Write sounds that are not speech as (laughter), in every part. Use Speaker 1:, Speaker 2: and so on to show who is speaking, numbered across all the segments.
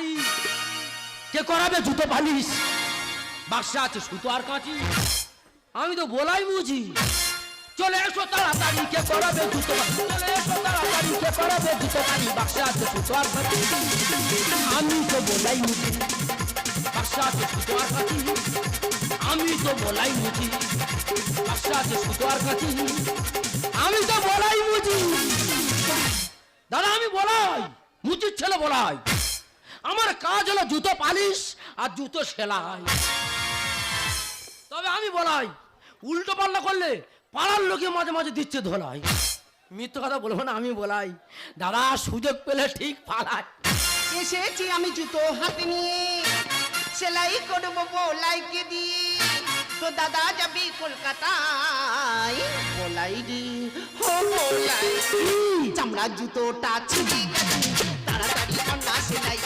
Speaker 1: তাড়াতাড়ি কে করাবে জুতো পালিশ বাক্সে আছে সুতো আর কাঁচি। আমি তো বলাই বুঝি। চলে এসো তাড়াতাড়ি, কে করাবে জুতো চলে এসো তাড়াতাড়ি, কে করাবে জুতো আছে সুতো আর কাঁচি। আমি তো বলাই বুঝি। বাক্সে আছে সুতো আর কাঁচি। আমি তো বলাই বুঝি। বাক্সে আছে সুতো আর কাঁচি। আমি তো বলাই বুঝি। দাদা, আমি বলাই। মুচির ছেলে বলাই। আমার কাজ হলো জুতো পালিশ আর জুতো সেলাই। তবে আমি বলাই, উল্টো পাল্লা করলে পাড়ার লোকে মাঝে মাঝে দিচ্ছে ধোলাই। মিথ্য কথা বলব না, আমি বলাই, দাদা সুযোগ পেলে ঠিক পালাই।
Speaker 2: এসেছি আমি জুতো হাতে নিয়ে, সেলাই করব বলাইকে দিয়ে। তো দাদা যাবি কলকাতায়, বলাই রে হো বলাই চামড়া জুতোটা ছিঁড়ে। তাড়াতাড়ি কন্যা সেলাই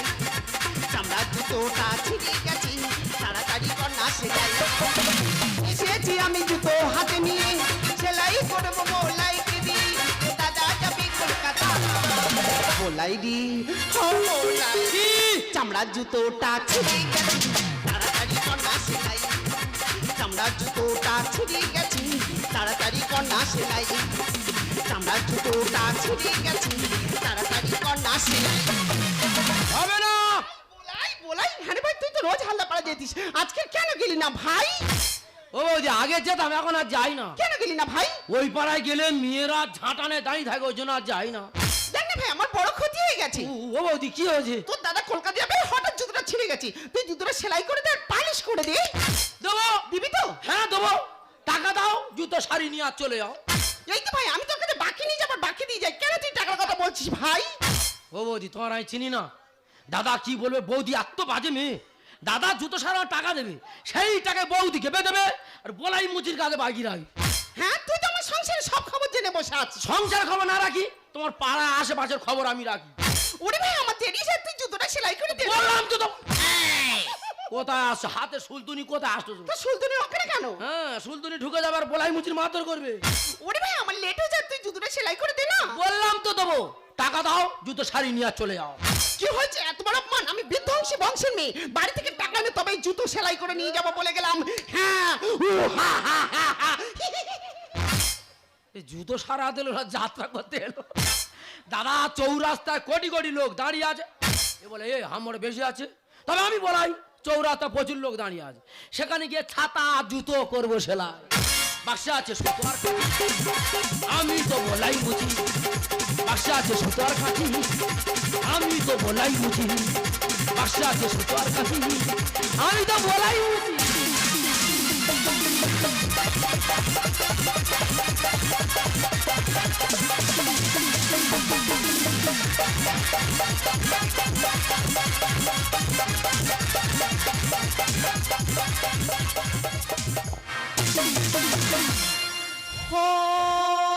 Speaker 2: জুতোটা ছিঁড়ে গেছে, তাড়াতাড়ি কন্যা সেলাই এসেছি আমি জুতো হাতে নিয়ে, সেলাই করব দিয়ে তো দাদা যাবি কলকাতা। রে হো চামড়ার জুতোটা ছিঁড়ে গেছে, তাড়াতাড়ি কন্যা সেলাই। চামড়ার জুতোটা ছিঁড়ে গেছে, তাড়াতাড়ি কন্যা সেলাই। চামড়ার জুতোটা ছিঁড়ে গেছে, তাড়াতাড়ি সেলাই।
Speaker 1: হবে না
Speaker 2: বলাই? হ্যাঁ ভাই তুই তো রোজ হাল্লা পাড়া যেতিস। আজকে কেন গেলি না ভাই?
Speaker 1: ও বৌদি আগে যেতাম এখন আর যাই না।
Speaker 2: কেন গেলি না ভাই?
Speaker 1: ওই পাড়ায় গেলে মেয়েরা ঝাঁটানে দাঁড়িয়ে থাকে ওই জন্য আর যাই না।
Speaker 2: দেখ ভাই আমার বড় ক্ষতি হয়ে গেছে।
Speaker 1: ও বৌদি কি হয়েছে?
Speaker 2: তোর দাদা কলকাতা যাবে হঠাৎ জুতোটা ছিঁড়ে গেছে। তুই জুতোটা সেলাই করে দে পালিশ করে দে।
Speaker 1: দেবো।
Speaker 2: দিবি তো?
Speaker 1: হ্যাঁ দেবো। টাকা দাও জুতো শাড়ি নিয়ে আর চলে যাও।
Speaker 2: এই তো ভাই আমি তোর কাছে বাকি নিয়ে যাবার বাকি দিয়ে যাই। কেন তুই টাকার কথা বলছিস ভাই?
Speaker 1: ও বৌদি তোমার আমি চিনি না। দাদা কি বলবে? বৌদি এত বাজে মেয়ে। দাদা জুতো সারা টাকা দেবে সেই টাকায় বৌদি কেঁপে দেবে আর বলাই মুচির কাজে বাকি রাখি
Speaker 2: হ্যাঁ তুই তো আমার সংসারে সব খবর জেনে বসে আছিস।
Speaker 1: সংসার খবর না রাখি তোমার পাড়া আশেপাশের খবর আমি রাখি।
Speaker 2: ওরে ভাই আমার দেরি সে তুই জুতোটা সেলাই করে দে।
Speaker 1: বললাম তো কোথায় আসছো? হাতে সুলতুনি কোথায় আসছো?
Speaker 2: তো সুলতানের ওখানে কেন?
Speaker 1: হ্যাঁ সুলতুনি ঢুকে যাবার বলাই মুচির মাতর করবে।
Speaker 2: ওরে ভাই আমার লেট হয়ে যায় তুই জুতোটা সেলাই করে দে না।
Speaker 1: বললাম তো দেবো টাকা দাও জুতো শাড়ি নিয়ে চলে যাও।
Speaker 2: কি হয়েছে? এত বড় অপমান? আমি বিধ্বংসী বংশের মেয়ে। বাড়ি থেকে টাকা নিয়ে তবে জুতো সেলাই করে নিয়ে যাব বলে গেলাম। হ্যাঁ উ, হা, হা, হা, হা।
Speaker 1: এই জুতো সারা দিল যাত্রা করতে এলো। দাদা চৌরাস্তায় কোটি কোটি লোক দাঁড়িয়ে আছে। এ বলে এ হামড় বেশি আছে? তবে আমি বলাই চৌরাস্তা প্রচুর লোক দাঁড়িয়ে আছে। সেখানে গিয়ে ছাতা জুতো করব সেলাই। বাক্সে আছে সুতো আমি তো বলাই বুঝি, বাক্সে আছে সুতো আর কাঠি আমি তো বলাই বুঝি, বাক্সে আছে সুতো আর কাঠি আমি তো বলাই বুঝি।
Speaker 2: हो
Speaker 3: Oh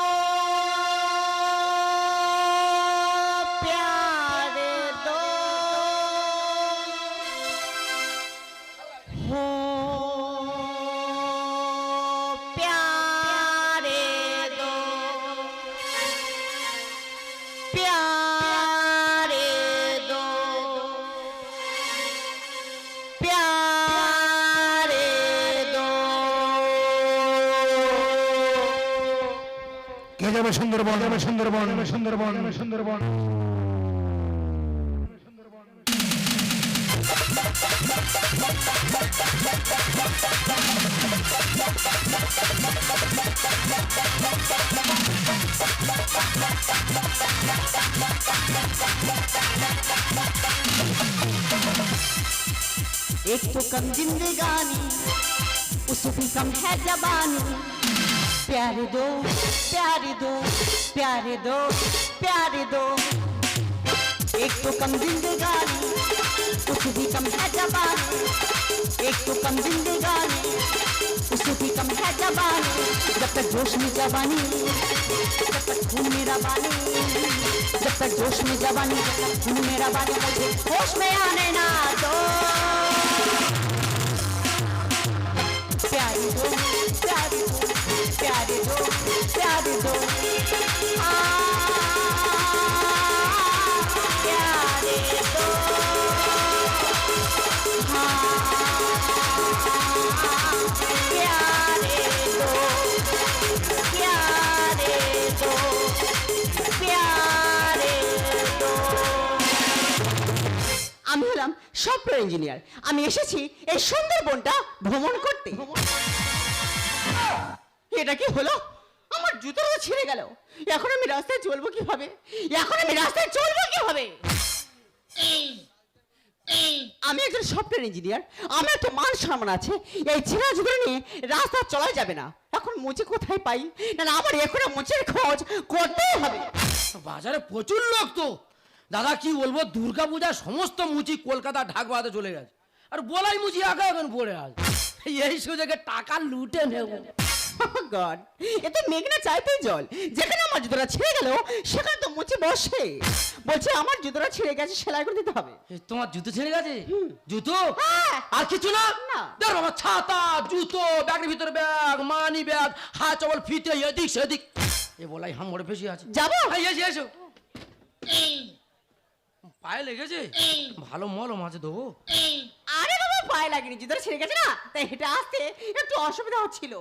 Speaker 3: যাবে সুন্দরবন যাবে সুন্দরবন যাবে সুন্দরবন যাবে সুন্দরবন
Speaker 4: एक तो कम जिंदगानी उससे भी कम है जवानी प्यारे दो प्यारे दो प्यारे दो प्यारे दो। एक तो कम जिंदगानी उससे भी कम है जवानी एक तो कम जिंदगानी उससे भी कम है जवानी जब तक जोश में जवानी, जब तक खून मेरा बानी। जब तक जोश में जवानी, जब तक खून मेरा बानी। होश में आने ना दो। আমি হলাম সফটওয়্যার ইঞ্জিনিয়ার আমি এসেছি এই সুন্দরবনটা ভ্রমণ করতে। এটা কি হলো? আমার জুতোটা ছিঁড়ে গেল। এখন আমি রাস্তায় চলবো কীভাবে? এখন আমি রাস্তায় চলবো কীভাবে? আমি একজন সফটওয়্যার ইঞ্জিনিয়ার আমার একটা মান সম্মান আছে। এই ছেঁড়া জুতো নিয়ে রাস্তা চলা যাবে না। এখন মুচি কোথায় পাই? না আমার এখন মুচের খোঁজ করতেই হবে।
Speaker 1: বাজারে প্রচুর লোক তো। দাদা কি বলব? দুর্গা পূজার সমস্ত মুচি কলকাতা ঢাকবাতে চলে গেছে। আর বলাই মুচি একা এখন পড়ে আজ এই সুযোগে টাকা লুটে নেব।
Speaker 4: গড এ তো মেঘনা চাইতেই জল। যেখানে আমার জুতোটা ছিঁড়ে গেল সেখানে তো মুচি বসে। বলছে আমার জুতোটা ছিঁড়ে গেছে সেলাই করে দিতে হবে।
Speaker 1: তোমার জুতো ছেড়ে গেছে? জুতো?
Speaker 4: হ্যাঁ।
Speaker 1: আর কিছু না। দেখ ছাতা জুতো ব্যাগের ভিতরে ব্যাগ মানি ব্যাগ হাত চবল ফিতে এদিক সেদিক। এ বলাই হাম মরে বেশি আছে।
Speaker 4: যাব?
Speaker 1: এসো। এসো পায়ে লেগেছে? ভালো মলম আছে দেবো
Speaker 4: আরে বাবা পায়ে লাগেনি জুতোটা ছিঁড়ে গেছে না? তাই হেঁটে আসতে একটু অসুবিধা হচ্ছিল।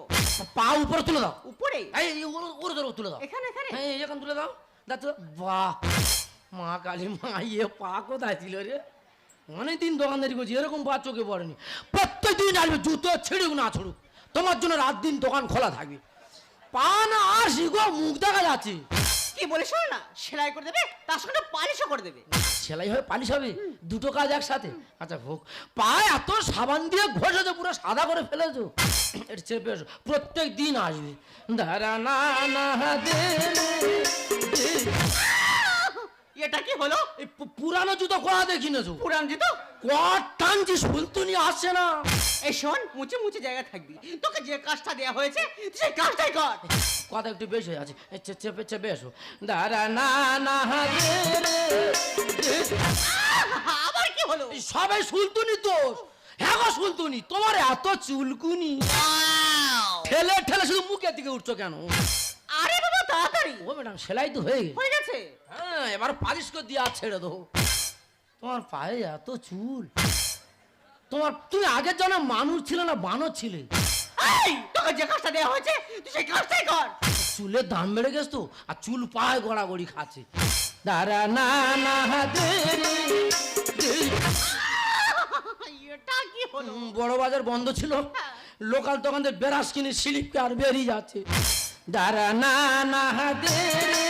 Speaker 1: পা উপরে তুলে দাও।
Speaker 4: উপরে?
Speaker 1: এই এই, ওর ধরো তুলে দাও।
Speaker 4: এখানে এখানে?
Speaker 1: হ্যাঁ এই এখান তুলে দাও। দা বাহ। মা কালী মা ইয়ে পা কোথায় ছিল রে? অনেকদিন দোকানদারি করছি এরকম পা চোখে পড়েনি। প্রত্যেক দিন আসবে জুতো ছিঁড়ুক না ছুড়ুক। তোমার জন্য রাত দিন দোকান খোলা থাকবে। পা না আসি গো মুখ দেখা যাচ্ছে।
Speaker 4: কি বলে শোনো না সেলাই করে দেবে তার সঙ্গে পালিশও করে দেবে।
Speaker 1: সেলাই হয়ে পালিশ হবে? দুটো কাজ একসাথে? আচ্ছা হোক। পা এত সাবান দিয়ে ঘষেছো পুরো সাদা করে ফেলেছো। এটা চেপে এসো। প্রত্যেক দিন আসবে। দাঁড়া না না দে
Speaker 4: এটা কি হলো?
Speaker 1: এই পুরানো জুতো কোয়া দেখিনেছো
Speaker 4: পুরান জুতো?
Speaker 1: সুলতুনি আসছে না
Speaker 4: এই শোন মুচে মুচে জায়গা থাকবি। তোকে যে কাজটা হয়েছে তুই সেই কাজটাই কর।
Speaker 1: কথা একটু বেশি হয়ে আছে। এই চে- চেপে চেপে এসো। দাঁড়া না
Speaker 4: আবার কি হলো?
Speaker 1: সবাই সুলতুনি তো হ্যাঁ গো সুলতুনি তোমার এত চুলকুনি ঠেলে ঠেলে শুধু মুখের দিকে উঠছো কেন?
Speaker 4: আরে বাবা তাড়াতাড়ি।
Speaker 1: ও ম্যাডাম সেলাই তো হয়ে গেছে।
Speaker 4: হয়ে গেছে?
Speaker 1: হ্যাঁ এবার পালিশ করে দিয়ে ছেড়ে দেবো। তোমার পায়ে এত চুল। তোমার তুমি আগের জন্য মানুষ ছিল না বানর ছিলে।
Speaker 4: তোকে যে কাজটা দেওয়া হয়েছে তুই সেই কাজটাই কর।
Speaker 1: চুলের দাম বেড়ে গেছে তো আর চুল পায়ে গড়াগড়ি খাচ্ছে। দাঁড়া না না বড় বাজার বন্ধ ছিল। লোকাল দোকানদের বেরাস কিনে স্লিপ আর বেরিয়ে যাচ্ছে। দাঁড়া না না দে।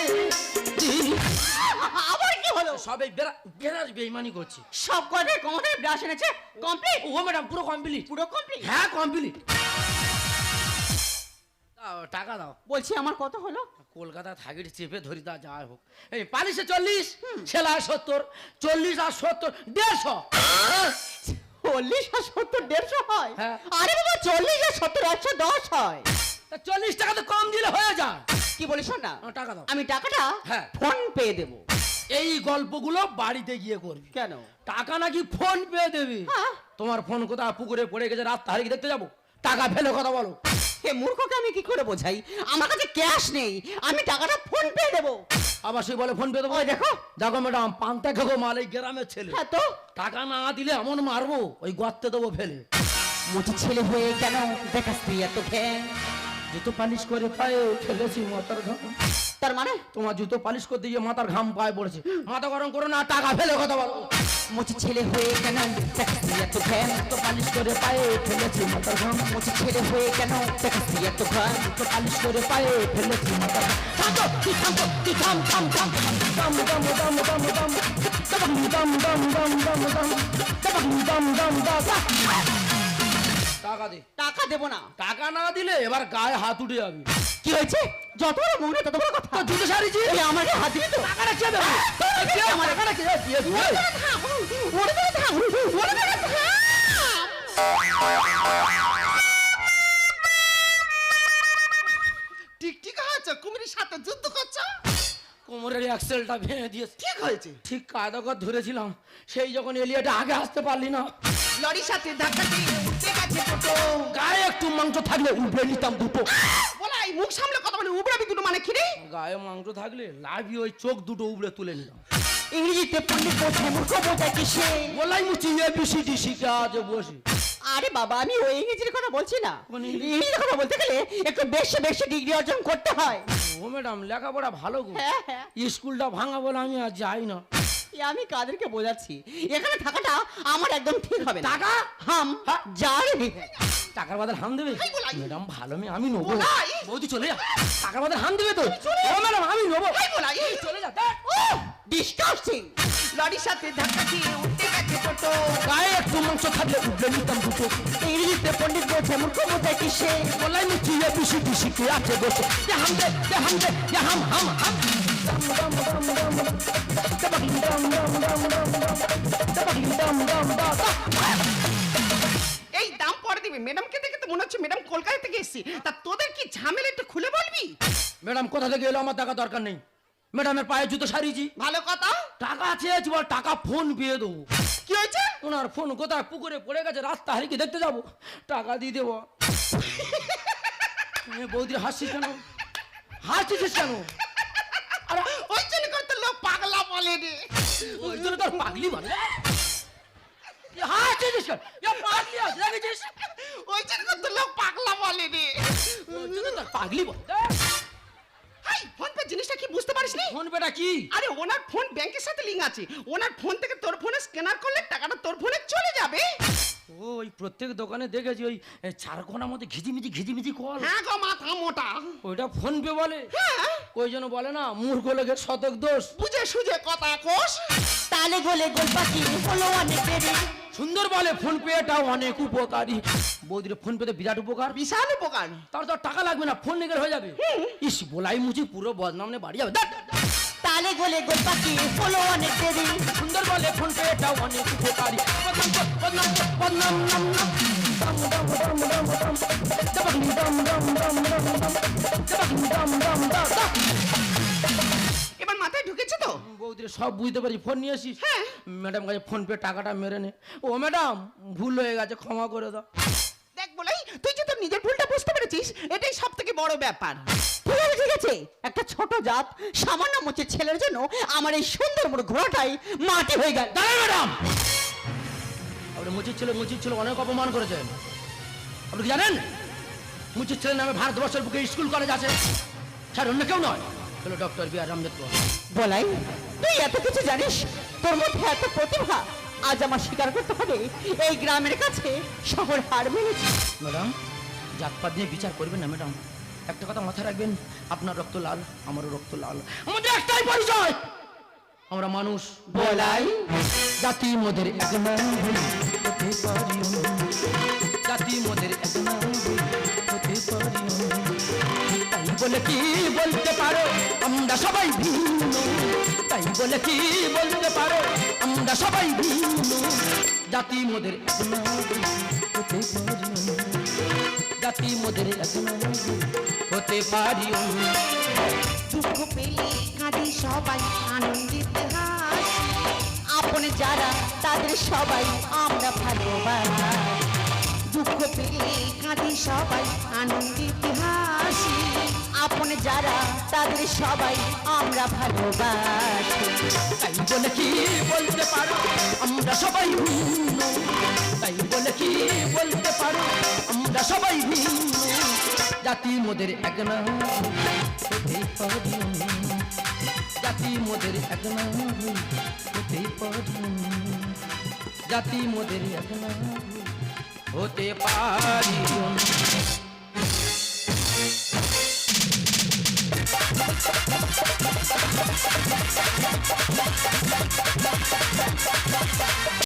Speaker 1: সবাই বেরাস বেইমানি করছে।
Speaker 4: সব কটাই কোমরে ব্রাশ এনেছে? কমপ্লিট
Speaker 1: ও ম্যাডাম পুরো কমপ্লিট
Speaker 4: পুরো কমপ্লিট
Speaker 1: হ্যাঁ কমপ্লিট টাকা দাও।
Speaker 4: বলছি আমার কত হলো?
Speaker 1: কলকাতা থাকির চেপে ধরি তা যা হোক। এই পালিশে চল্লিশ সেলাই সত্তর। চল্লিশ আর সত্তর দেড়শো।
Speaker 4: চল্লিশ আর সত্তর দেড়শো হয়?
Speaker 1: হ্যাঁ।
Speaker 4: আরে বাবা চল্লিশ আর সত্তর একশো দশ হয়।
Speaker 1: তা চল্লিশ টাকা তো কম দিলে হয়ে যায়।
Speaker 4: কি বলিস শোন না।
Speaker 1: ও, টাকা দাও।
Speaker 4: আমি টাকাটা
Speaker 1: হ্যাঁ।
Speaker 4: ফোন পে দেবো।
Speaker 1: এই গল্পগুলো বাড়িতে গিয়ে করবি।
Speaker 4: কেন?
Speaker 1: টাকা নাকি ফোন পে দেবি। তোমার ফোন কোথায়? পুকুরে পড়ে গেছে রাত তারিখ দেখতে যাব। টাকা ফেলে কথা বলো।
Speaker 4: হে মূর্খকে আমি কি করে বোঝাই? আমার কাছে ক্যাশ নেই আমি টাকাটা ফোন পে দেবো।
Speaker 1: আবার সে বলে ফোন পে দেবো?
Speaker 4: দেখো।
Speaker 1: দেখো ম্যাডাম পান্তা খেগো মাল এই গ্রামের ছেলে।
Speaker 4: হ্যাঁ তো?
Speaker 1: টাকা না দিলে এমন মারবো ওই গর্তে দেবো ফেলে।
Speaker 4: মুঠি ছেলে হয়ে কেন? দেখাস তুই এত ঘ্যান।
Speaker 1: জুতো পালিশ করে পায়ে ফেলেছি মাথার ঘাম
Speaker 4: তার মানে
Speaker 1: তোমার জুতো পালিশ করতে গিয়ে মাথার ঘাম পায়ে পড়েছে মাথা গরম করো না টাকা ফেলে কথা বলো
Speaker 4: মুচি ছেলে হয়ে কেন এত ঘ্যান
Speaker 1: পালিশ করে পায়ে ফেলেছি মাথার ঘাম
Speaker 4: মুচি ছেলে হয়ে কেন এত ঘ্যান
Speaker 1: জুতো পালিশ করে পায়ে ফেলেছি মাথার ঘাম থামো থামো টাকা দে।
Speaker 4: টাকা দেবো না।
Speaker 1: টাকা না দিলে এবার গায়ে হাত উঠে যাবে।
Speaker 4: কি হয়েছে? যত বড় মুখ না তত বড় কথা।
Speaker 1: তো জুতো সারিছি
Speaker 4: এই আমাকে হাত দিবি তো।
Speaker 1: টাকাটা কে দেবে। কে আমার টাকাটা কে দেবে
Speaker 4: ওরে ধরে থাম। ওরে ধরে থাম।
Speaker 2: টিকটিকা হয়েছে কুমিরের সাথে যুদ্ধ করছ?
Speaker 1: কোমরের অ্যাক্সেলটা ভেঙে দিয়েছে।
Speaker 2: ঠিক হয়েছে।
Speaker 1: ঠিক কায়দা করে ধরেছিলাম। সেই যখন এলিয়াটা আগে আসতে পারলি না
Speaker 2: লরির সাথে ধাক্কা দিয়ে উঠতে গেছে টোটো
Speaker 1: গায়ে একটু মাংস থাকলে উঠে নিতাম দুটো।
Speaker 2: বলা এই মুখ সামলে কথা বলে উবড়াবি দুটো মানে খিরে
Speaker 1: গায়ে মাংস থাকলে লাভি ওই চোখ দুটো উবড়ে তুলে নিতাম।
Speaker 4: ইংরেজিতে পণ্ডিত মূর্খ বোঝায় কিসে?
Speaker 1: বলাই মুচি এ বিসি।
Speaker 4: আরে বাবা আমি ওই ইংরেজির কথা বলছি না। ইংরেজির কথা বলতে গেলে একটু বেশি বেশি ডিগ্রি অর্জন করতে হয়।
Speaker 1: ও ম্যাডাম লেখাপড়া ভালো গো।
Speaker 4: হ্যাঁ হ্যাঁ।
Speaker 1: স্কুলটা ভাঙা বলে আমি আর যাই না।
Speaker 4: এ আমি কাদেরকে বোঝাচ্ছি? এখানে থাকাটা আমার একদম ঠিক হবে না।
Speaker 1: টাকা?
Speaker 4: হাম
Speaker 1: হ্যাঁ।
Speaker 4: যার
Speaker 1: টাকার বদল হাম দেবে? ম্যাডাম ভালো মেয়ে আমি নেব। বৌদি চলে যা। টাকার বদল হাম দেবে তো? ও ম্যাডাম আমি নেব। চলে যা
Speaker 4: ডিসকাস্টিং
Speaker 2: লরির সাথে ধাক্কা দিয়ে উঠতে গেছে টোটো।
Speaker 1: গায়ে একটু মাংস থাকলে উঠলে নিতাম দুটো।
Speaker 4: ইংরেজিতে পণ্ডিত বলছে মূর্খ বোঝায় কিসে?
Speaker 1: বলাই এ পিসি পিসি কে আছে বসে হাম দে হাম দে হাম হাম হাম।
Speaker 2: এই দাম পরে দিবি। ম্যাডামকে দেখে তো মনে হচ্ছে ম্যাডাম কলকাতা থেকে এসেছি। তা তোদের কি ঝামেলা একটু খুলে বলবি?
Speaker 1: ম্যাডাম কোথা থেকে এলো? আমার টাকা দরকার নেই। ম্যাডামের পায়ে জুতো সারিয়েছি।
Speaker 2: ভালো কথা।
Speaker 1: টাকা চেয়েছি বল টাকা ফোন পেয়ে দেবো।
Speaker 2: কি হয়েছে?
Speaker 1: ওনার ফোন কোথায়? পুকুরে পড়ে গেছে রাস্তা হারিকে দেখতে যাব। টাকা দিয়ে দেবো। (laughs) এ বৌদি হাসছিস কেন? হাসছিস কেন?
Speaker 2: আর ওই জন্য করতে লোক পাগলা বলে রে
Speaker 1: ওই জন্য তোর পাগলি বলে এ হাসছিস কেন এ পাগলি আছে দেখেছিস?
Speaker 2: ওই জন্য করতে লোক পাগলা বলে রে
Speaker 1: ওই জন্য তোর পাগলি বলে
Speaker 2: হাই ফোন পে জিনিসটা কি বুঝতে পারিস নি?
Speaker 1: ফোন পেটা কি?
Speaker 2: আরে ওনার ফোন ব্যাংকের সাথে লিংক আছে। ওনার ফোন থেকে তোর ফোনে স্ক্যানার করলে টাকাটা তোর ফোনে চলে যাবে।
Speaker 1: ওই প্রত্যেক দোকানে দেখেছি ওই এ, চারকোনার মধ্যে ঘিজিমিজি ঘিজিমিজি কল।
Speaker 2: হ্যাঁ গো মাথা মোটা।
Speaker 1: ওইটা ফোন পে বলে।
Speaker 2: হ্যাঁ।
Speaker 1: ওই জন্য বলে না মূর্খ লোকের শতক দোষ।
Speaker 2: বুঝে সুঝে কথা কোষ
Speaker 4: তালে গোলে গোল পাখি হলো অনেক
Speaker 1: সুন্দর বলে ফোন পেটাও অনেক উপকারী। বৌদির ফোন পেতে বিরাট উপকার।
Speaker 2: বিশাল উপকার।
Speaker 1: তার তো আর টাকা লাগবে না ফোন নিয়ে হয়ে যাবে। ইস বলাই মুচি পুরো বদনাম নিয়ে বাড়ি যাবে।
Speaker 4: তালে গোলে গোল পাখি হলো অনেক দেরি।
Speaker 1: সুন্দর বলে ফোন পেটাও অনেক উপকারী।
Speaker 2: এবার মাথায় ঢুকেছে তো?
Speaker 1: বৌদির সব বুঝতে পারি ফোন নিয়ে আসিস?
Speaker 2: হ্যাঁ।
Speaker 1: ম্যাডাম কাছে ফোন পে টাকাটা মেরে নে। ও ম্যাডাম ভুল হয়ে গেছে ক্ষমা করে দাও।
Speaker 2: দেখ বলাই তুই যে তোর নিজের ভুলটা বুঝতে পেরেছিস এটাই সব থেকে বড় ব্যাপার।
Speaker 4: ঠিক আছে ঠিক আছে। একটা ছোট জাত সামান্য মোচের ছেলের জন্য আমার এই সুন্দর বড় ঘোড়াটাই মাটি হয়ে গেল।
Speaker 1: দাঁড়ান ম্যাডাম মুচির ছেলে মুচির ছেলে অনেক অপমান করেছেন আপনি কি জানেন? মুচির ছেলের নামে ভারতবর্ষের বুকে স্কুল কলেজ আছে। স্যার অন্য কেউ নয়। হলো ডক্টর বি আর আম্বেদকর
Speaker 4: বলাই তুই এত কিছু জানিস? তোর মধ্যে এত প্রতিভা? আজ আমার স্বীকার করতে হবে এই গ্রামের কাছে শহর হার মেনেছে।
Speaker 1: ম্যাডাম জাতপাত নিয়ে বিচার করবেন না ম্যাডাম। একটা কথা মাথায় রাখবেন আপনার রক্ত লাল আমারও রক্ত লাল। আমাদের একটাই পরিচয়! আমরা মানুষ
Speaker 4: বলাই
Speaker 1: জাতি মোদের এক নাম। হতে পারি জাতি মোদের এক নাম। হতে পারি তাই বলে কি বলতে পারো? আমরা সবাই ভিন্ন। তাই বলে কি বলতে পারো? আমরা সবাই ভিন্ন। জাতি মোদের এক নাম। হতে পারি। জাতি মোদের হতে পারি।
Speaker 2: দুঃখ পেলে কাঁদি সবাই আনন্দিত
Speaker 4: আপনে যারা তাদের সবাই আমরা ভালোবাসি
Speaker 2: দুঃখ পেলে কাঁদি সবাই আনন্দিত হাসি
Speaker 4: আপনে যারা তাদের সবাই আমরা ভালোবাসি।
Speaker 1: তাই বলে কি বলতে পারো? আমরা সবাই তাই বলে কি বলতে আমরা সবাই ভিন্ন জাতি মোদের এক না হতে পারি। জাতি মোদের এক না জাতি মোদের এক হতে পারি।